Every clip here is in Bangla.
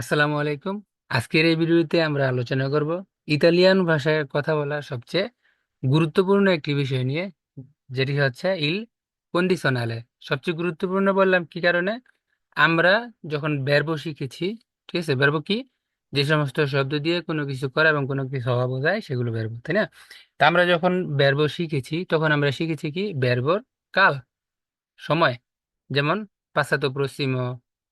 আসসালামু আলাইকুম। আজকের এই ভিডিওতে আমরা আলোচনা করব ইতালিয়ান ভাষায় কথা বলা সবচেয়ে গুরুত্বপূর্ণ একটি বিষয় নিয়ে, যেটি হচ্ছে ইল কন্ডিশনালে। সবচেয়ে গুরুত্বপূর্ণ বললাম কি কারণে? আমরা যখন ব্যর্ব শিখেছি, ঠিক আছে ব্যর্ব কি? যে সমস্ত শব্দ দিয়ে কোনো কিছু করা এবং কোনো কিছু হওয়া বোঝায়, সেগুলো ব্যর্ব তাই না? তা আমরা যখন ব্যর্ব শিখেছি, তখন আমরা শিখেছি কি? ব্যর্বর কাল, সময়, যেমন পাশ্চাত্য প্রসিমো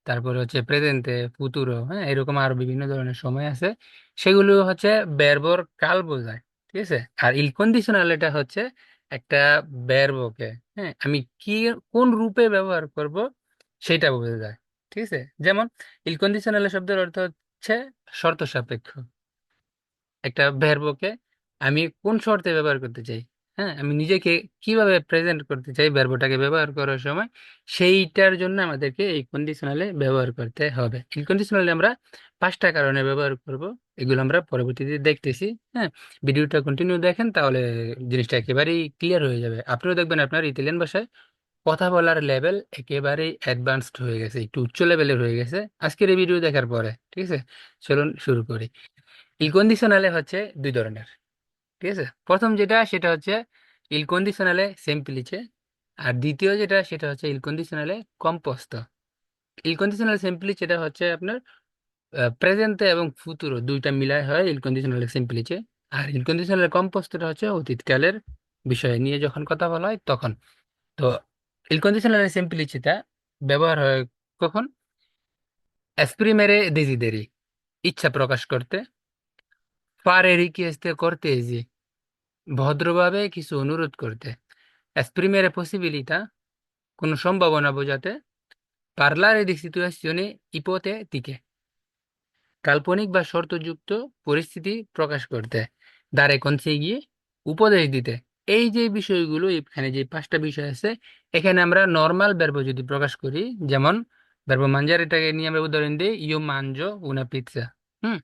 তারপরে হচ্ছে প্রেজেন্টে ফুতুরো হ্যাঁ? এরকম আরও বিভিন্ন ধরনের সময় আছে। সেগুলো হচ্ছে ব্যর্বর কাল বোঝায়, ঠিক আছে? আর ইল কন্ডিশনাল এটা হচ্ছে একটা ব্যর্বকে হ্যাঁ? আমি কি, কোন রূপে ব্যবহার করব সেটা বোঝা যায় ঠিক আছে? যেমন ইল কন্ডিশনাল শব্দের অর্থ হচ্ছে শর্ত সাপেক্ষ। একটা ভার্বকে আমি কোন শর্তে ব্যবহার করতে চাই? হ্যাঁ আমি নিজেকে কীভাবে প্রেজেন্ট করতে চাই ভার্বটাকে ব্যবহার করার সময়, সেইটার জন্য আমাদেরকে এই কন্ডিশনালে ব্যবহার করতে হবে। এই কন্ডিশনালে আমরা পাঁচটা কারণে ব্যবহার করব, এগুলো আমরা পরবর্তীতে দেখতেছি হ্যাঁ। ভিডিওটা কন্টিনিউ দেখেন, তাহলে জিনিসটা একেবারেই ক্লিয়ার হয়ে যাবে। আপনিও দেখবেন আপনার ইতালিয়ান ভাষায় কথা বলার লেভেল একেবারেই অ্যাডভান্সড হয়ে গেছে, একটু উচ্চ লেভেলের হয়ে গেছে, আজকের এই ভিডিও দেখার পরে, ঠিক আছে? চলুন শুরু করি। ইল কন্ডিশনালে হচ্ছে দুই ধরনের। ঠিক আছে? প্রথম যেটা, সেটা হচ্ছে ইল কন্ডিশনালে সেম্পলিচে আর দ্বিতীয় যেটা, সেটা হচ্ছে ইল কন্ডিশনালে কম্পোস্ত। ইল কন্ডিশনাল সেম্পলিচ এটা হচ্ছে আপনার প্রেজেন্টে এবং ফুতুরো দুইটা মিলায় হয় ইল কন্ডিশনালে সেম্পলিচে আর ইল কন্ডিশনালে কম্পোস্টটা হচ্ছে অতীতকালের বিষয় নিয়ে যখন কথা বলা হয় তখন। তো ইল কন্ডিশনালে সেম্পলিচিটা ব্যবহার হয় কখন? এসপ্রিমেরে দেজিদেরি ইচ্ছা প্রকাশ করতে। পারে রিকোয়েস্ট করতে যে ভদ্রভাবে কিছু অনুরোধ করতে। Esprimere possibilità কোনো সম্ভাবনা বোঝাতে parlare di situazioni ipotetiche কাল্পনিক বা শর্তযুক্ত পরিস্থিতি প্রকাশ করতে, দ্বারে গিয়ে উপদেশ দিতে। এই যে বিষয়গুলো, এখানে যে পাঁচটা বিষয় আছে, এখানে আমরা নর্মাল ব্যর্ব যদি প্রকাশ করি, যেমন ব্যর্ব মাঞ্জার এটাকে নিয়ে আমরা উদাহরণ দিই ইউ মানজো উনা পিৎজা হুম?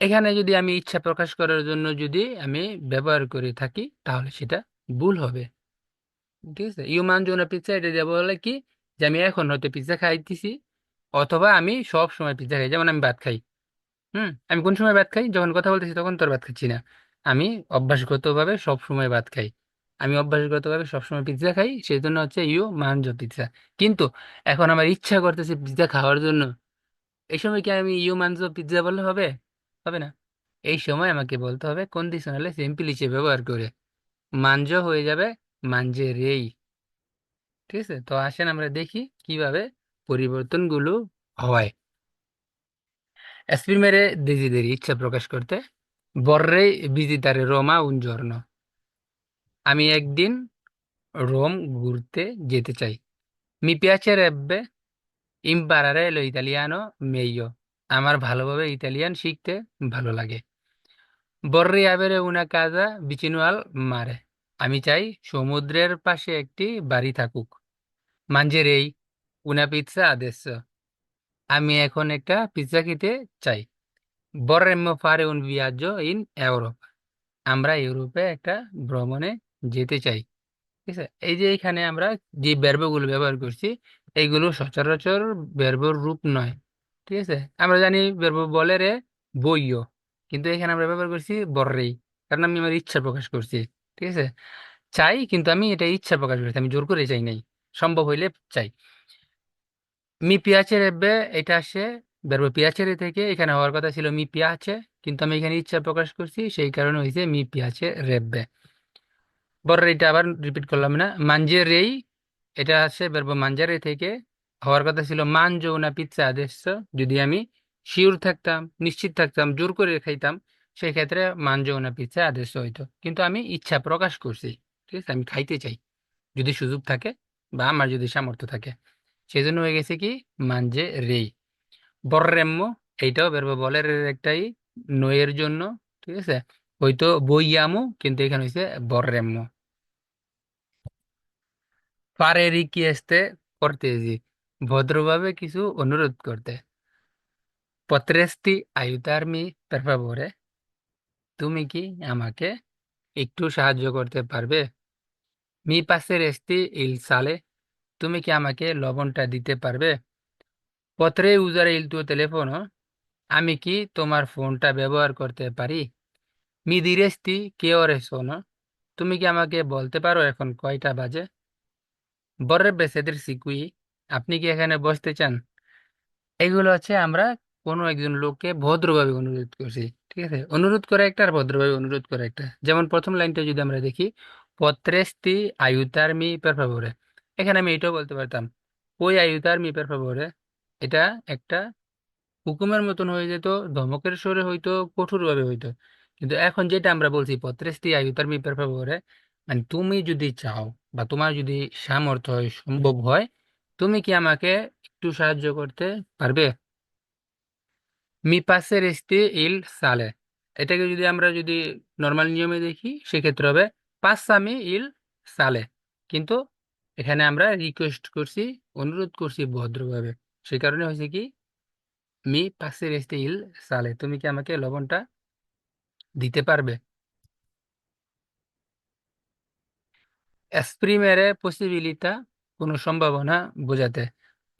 এখানে যদি আমি ইচ্ছা প্রকাশ করার জন্য যদি আমি ব্যবহার করে থাকি, তাহলে সেটা ভুল হবে। ঠিক আছে? ইউমান জোনা পিৎজা এটা দিয়ে বলে কি? যে আমি এখন হয়তো পিৎজা খাইতেছি, অথবা আমি সব সময় পিৎজা খাই। যেমন আমি ভাত খাই। হুম? আমি কোন সময় ভাত খাই? যখন কথা বলতেছি তখন তোর ভাত খাচ্ছি না। আমি অভ্যাসগতভাবে সব সময় ভাত খাই। আমি অভ্যাসগতভাবে সবসময় পিৎজা খাই সেই জন্য হচ্ছে ইউ মানজো পিৎজা কিন্তু এখন আমার ইচ্ছা করতেছে পিৎজা খাওয়ার জন্য। এই সময় কি আমি ইউ মানজো পিৎজা বললে হবে? হবে না। এই সময় আমাকে বলতে হবে কন্ডিশনালে সিম্পল হিসেবে ব্যবহার করে। মানজো হয়ে যাবে মানজে রেই ঠিক আছে? তো আসেন আমরা দেখি কীভাবে পরিবর্তনগুলো হয়। Esprimere desideri ইচ্ছা প্রকাশ করতে। visitare Roma un giorno আমি একদিন রোম ঘুরতে যেতে চাই। Mi piacerebbe imparare lo ইতালিয়ানো meglio আমার ভালোভাবে ইতালিয়ান শিখতে ভালো লাগে। avere una casa vicino al mare আমি চাই সমুদ্রের পাশে একটি বাড়ি থাকুক। mangerei উনা pizza adesso আমি এখন একটা পিৎজা খেতে চাই। vorremmo fare উন viaggio ইন Europa আমরা ইউরোপে একটা ভ্রমণে যেতে চাই। ঠিক আছে? এই যে এখানে আমরা যে ব্যর্বগুলো ব্যবহার করছি, এইগুলো সচরাচর ব্যর্বর রূপ নয়। ঠিক আছে? আমরা জানি বলে রে বইও কিন্তু এখানে আমরা ব্যবহার করছি বর্রেই কারণ আমি আমার ইচ্ছা প্রকাশ করছি। ঠিক আছে? চাই, কিন্তু আমি এটা ইচ্ছা প্রকাশ করছি আমি জোর করে চাই নাই। সম্ভব হইলে চাই। মি পিয়াচে রেব্বে, এটা আসে ব্যর্ব পিয়াচেরে থেকে। এখানে হওয়ার কথা ছিল মি পিয়াচে কিন্তু আমি এখানে ইচ্ছা প্রকাশ করছি। সেই কারণে হয়েছে মি পিয়াচে রেব্বে। এটা আবার রিপিট করলাম না। মাঞ্জে রেই, এটা আসে ব্যর্ব মাঞ্জারে থেকে। হওয়ার কথা ছিল, মানজো না পিৎসা আদেশ যদি আমি শিওর থাকতাম, নিশ্চিত থাকতাম, জোর করে খাইতাম, সেই ক্ষেত্রে মানজো না পিৎজা আদেশ হইতো কিন্তু আমি ইচ্ছা প্রকাশ করছি, ঠিক আছে? আমি খাইতে চাই। যদি সুযোগ থাকে বা আমার যদি সামর্থ্য থাকে। সেই জন্য হয়ে গেছে কি? মানজে রেই। বর্রেম্য এইটাও বেরবো বলের একটাই নয়ের জন্য, ঠিক আছে? হয়তো বইয়ামু, কিন্তু এখানে হয়েছে বর্রেম্য পারে রিকোয়েস্টে করতে যে ভদ্রভাবে কিছু অনুরোধ করতে পত্রেস্তি আয়ুতার্মি favore তুমি কি আমাকে একটু সাহায্য করতে পারবে মি passeresti ইল সালে, তুমি কি আমাকে লবণটা দিতে পারবে Potrei usare il tuo telefono? আমি কি তোমার ফোনটা ব্যবহার করতে পারি মি diresti che ore sono? তুমি কি আমাকে বলতে পারো এখন কয়টা বাজে vorrebbe বেসেদের qui? আপনি কি এখানে বসতে চান? এগুলো হচ্ছে আমরা কোনো একজন লোককে ভদ্রভাবে অনুরোধ করছি, ঠিক আছে? অনুরোধ করে একটা আর ভদ্রভাবে অনুরোধ করে একটা। যেমন প্রথম লাইনটা যদি আমরা দেখি potresti aiutarmi per favore এখানে আমি এটাও বলতে পারতাম, ওই aiutarmi per favore এটা একটা হুকুমের মতন হয়ে যেত, ধমকের স্বরে হইতো, কঠোরভাবে হইতো। কিন্তু এখন যেটা আমরা বলছি potresti aiutarmi per favore মানে তুমি যদি চাও বা তোমার যদি সামর্থ্য হয়, সম্ভব হয় তুমি কি আমাকে একটু সাহায্য করতে পারবে? মি passeresti ইল সালে। এটাকে যদি আমরা যদি নর্মাল নিয়মে দেখি, সেক্ষেত্রে হবে passami ইল সালে। কিন্তু এখানে আমরা রিকোয়েস্ট করছি, অনুরোধ করছি ভদ্রভাবে। সে কারণে হয়েছে কি? মি passeresti ইল সালে। তুমি কি আমাকে লবণটা দিতে পারবে? Esprimere possibilità কোনো সম্ভাবনা বোঝাতে।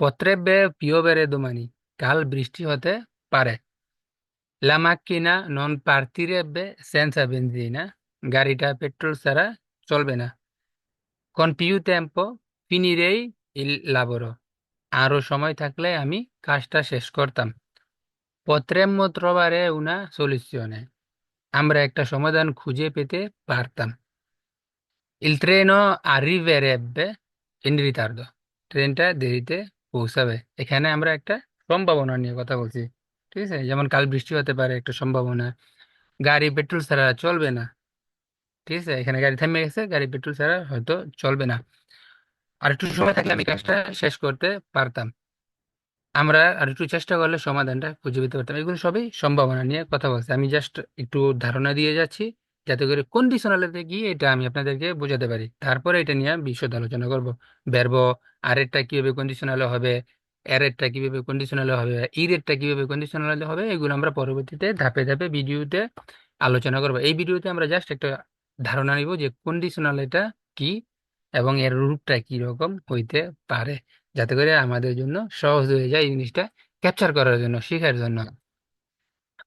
পত্রে বে পিও বেড়ে দোমানি, কাল বৃষ্টি হতে পারে। লামাক কিনা নন পার্থিরে বে সেন্সা বেঞ্জি না গাড়িটা পেট্রোল ছাড়া চলবে না। কন পিউ টেম্প ফিনিরেই লাবর। আরও সময় থাকলে আমি কাজটা শেষ করতাম। পত্রেম মতবারে উনা সলিউশনে। আমরা একটা সমাধান খুঁজে পেতে পারতাম। ইলট্রেন আরি বেড়ে in ritardo ট্রেনটা দেরিতে পৌঁছাবে। এখানে আমরা একটা সম্ভাবনা নিয়ে কথা বলছি। ঠিক আছে? যেমন কাল বৃষ্টি হতে পারে, একটা সম্ভাবনা। গাড়ি পেট্রোল ছাড়া চলবে না। ঠিক আছে? এখানে গাড়ি থেমে গেছে, গাড়ি পেট্রোল ছাড়া হয়তো চলবে না। আর একটু সময় থাকলে আমি কাজটা শেষ করতে পারতাম। আমরা আর একটু চেষ্টা করলে সমাধানটা খুঁজে পেতে পারতাম। এগুলো সবই সম্ভাবনা নিয়ে কথা বলছি। আমি জাস্ট একটু ধারণা দিয়ে যাচ্ছি। যাতে করে কন্ডিশনালেতে গিয়ে এটা আমি আপনাদেরকে বোঝাতে পারি। তারপরে এটা নিয়ে বিশদ আলোচনা করব। ব্যর্ব আরেরটা কীভাবে কন্ডিশনালে হবে এরেরটা কীভাবে কন্ডিশনালে হবে ইরেরটা কীভাবে কন্ডিশনালে হবে, এগুলো আমরা পরবর্তীতে ধাপে ধাপে ভিডিওতে আলোচনা করব। এই ভিডিওতে আমরা জাস্ট একটা ধারণা নিব যে কন্ডিশনাল এটা কি এবং এর রূপটা কি রকম হইতে পারে, যাতে করে আমাদের জন্য সহজ হয়ে যায় এই জিনিসটা ক্যাপচার করার জন্য, শেখার জন্য।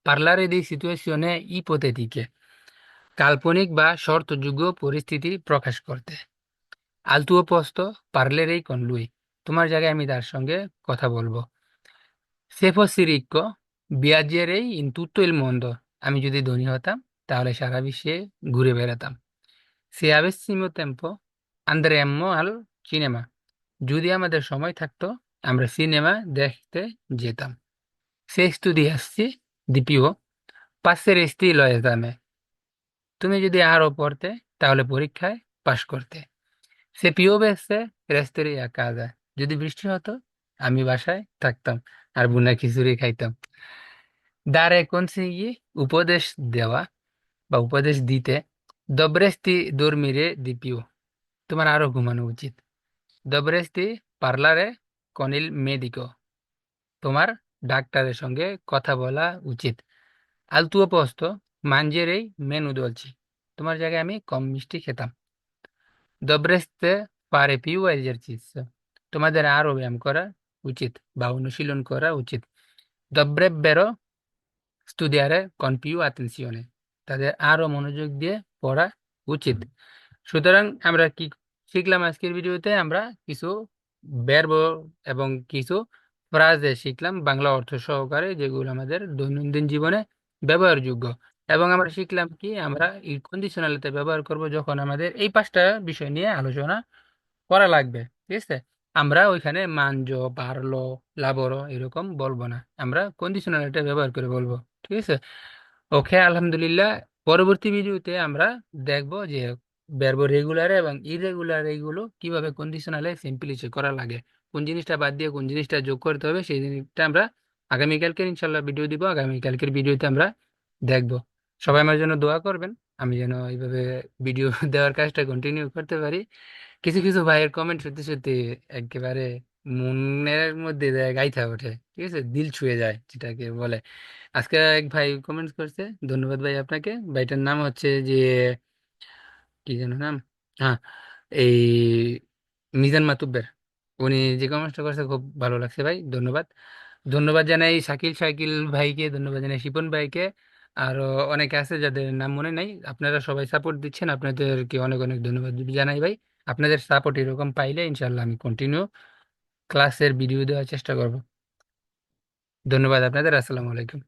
parlare di situazione ipotetiche কাল্পনিক বা শর্তযোগ্য পরিস্থিতি প্রকাশ করতে। আলতুও পস্ত, পার্লের এই কনলুই। তোমার জায়গায় আমি তার সঙ্গে কথা বলব। সেফো সিরিক্য বিয়াজিয়ার এই ইনতুত্তইল মন্দ। আমি যদি ধনী হতাম, তাহলে সারা বিশ্বে ঘুরে বেড়াতাম। সে আবেসিমো টেম্পো, আন্দ্রে এম্মো আল সিনেমা যদি আমাদের সময় থাকতো, আমরা সিনেমা দেখতে যেতাম। সে স্তুতি আসছি দ্বিপীয়, পাশের স্ত্রী লয়ে দামে। তুমি যদি আরও পড়তে, তাহলে পরীক্ষায় পাশ করতে। সে পিওবেসে রেস্তেরই a casa যদি বৃষ্টি হতো, আমি বাসায় থাকতাম আর বুনা খিচুড়ি খাইতাম। দারে consigli উপদেশ দেওয়া বা উপদেশ দিতে dormire di più তোমার আরও ঘুমানো উচিত। dovresti পার্লারে কনিল medico তোমার ডাক্তারের সঙ্গে কথা বলা উচিত। tuo posto mangerei meno dolci তোমার জায়গায় আমি কম মিষ্টি খেতাম। dovreste fare più esercizio তোমাদের আরও ব্যায়াম করা উচিত বা অনুশীলন করা উচিত। dovrebbero studiare con più attenzione তাদের আরও মনোযোগ দিয়ে পড়া উচিত। সুতরাং আমরা কি শিখলাম আজকের ভিডিওতে? আমরা কিছু verb এবং কিছু ফ্রাজে শিখলাম বাংলা অর্থ সহকারে, যেগুলো আমাদের দৈনন্দিন জীবনে ব্যবহারযোগ্য। এবং আমরা শিখলাম কি, আমরা এই কন্ডিশনালিতে ব্যবহার করব যখন আমাদের এই পাঁচটা বিষয় নিয়ে আলোচনা করা লাগবে, ঠিক আছে? আমরা ওইখানে মানজো পারল লাবরো এরকম বলব না, আমরা কন্ডিশনালিটা ব্যবহার করে বলব, ঠিক আছে? ওকে, আলহামদুলিল্লাহ। পরবর্তী ভিডিওতে আমরা দেখব যে ব্যর্ব রেগুলার এবং ইরেগুলার এগুলো কীভাবে কন্ডিশনালে সিম্পলিফাই করা লাগে, কোন জিনিসটা বাদ দিয়ে কোন জিনিসটা যোগ করতে হবে, সেই জিনিসটা আমরা আগামীকালকে ইনশাল্লাহ ভিডিও দিব, আগামীকালকের ভিডিওতে আমরা দেখব। সবাই আমার জন্য দোয়া করবেন। আমি যেন এইভাবে ভিডিও দেওয়ার কাজটা কন্টিনিউ করতে পারি। কিছু কিছু ভাইয়ের কমেন্ট সত্যি সত্যি একেবারে মনের মধ্যে গাইথা ওঠে। ঠিক আছে? দিল ছুঁয়ে যায়, যেটাকে বলে। আজকে এক ভাই কমেন্টস করছে। ধন্যবাদ ভাই আপনাকে। ভাইটার নাম হচ্ছে যে, কি যেন নাম? হ্যাঁ এই মিজান মাতুব্বের। উনি যে কমেন্টসটা করছে খুব ভালো লাগছে ভাই। ধন্যবাদ। ধন্যবাদ জানাই শাকিল শাকিল ভাইকে, ধন্যবাদ জানাই শিপন ভাইকে। আরও অনেকে আছে যাদের নাম মনে নাই। আপনারা সবাই সাপোর্ট দিচ্ছেন। আপনাদেরকে অনেক অনেক ধন্যবাদ জানাই ভাই। আপনাদের সাপোর্ট এরকম পাইলে ইনশাল্লাহ আমি কন্টিনিউ ক্লাসের ভিডিও দেওয়ার চেষ্টা করব। ধন্যবাদ আপনাদের। আসসালামু আলাইকুম।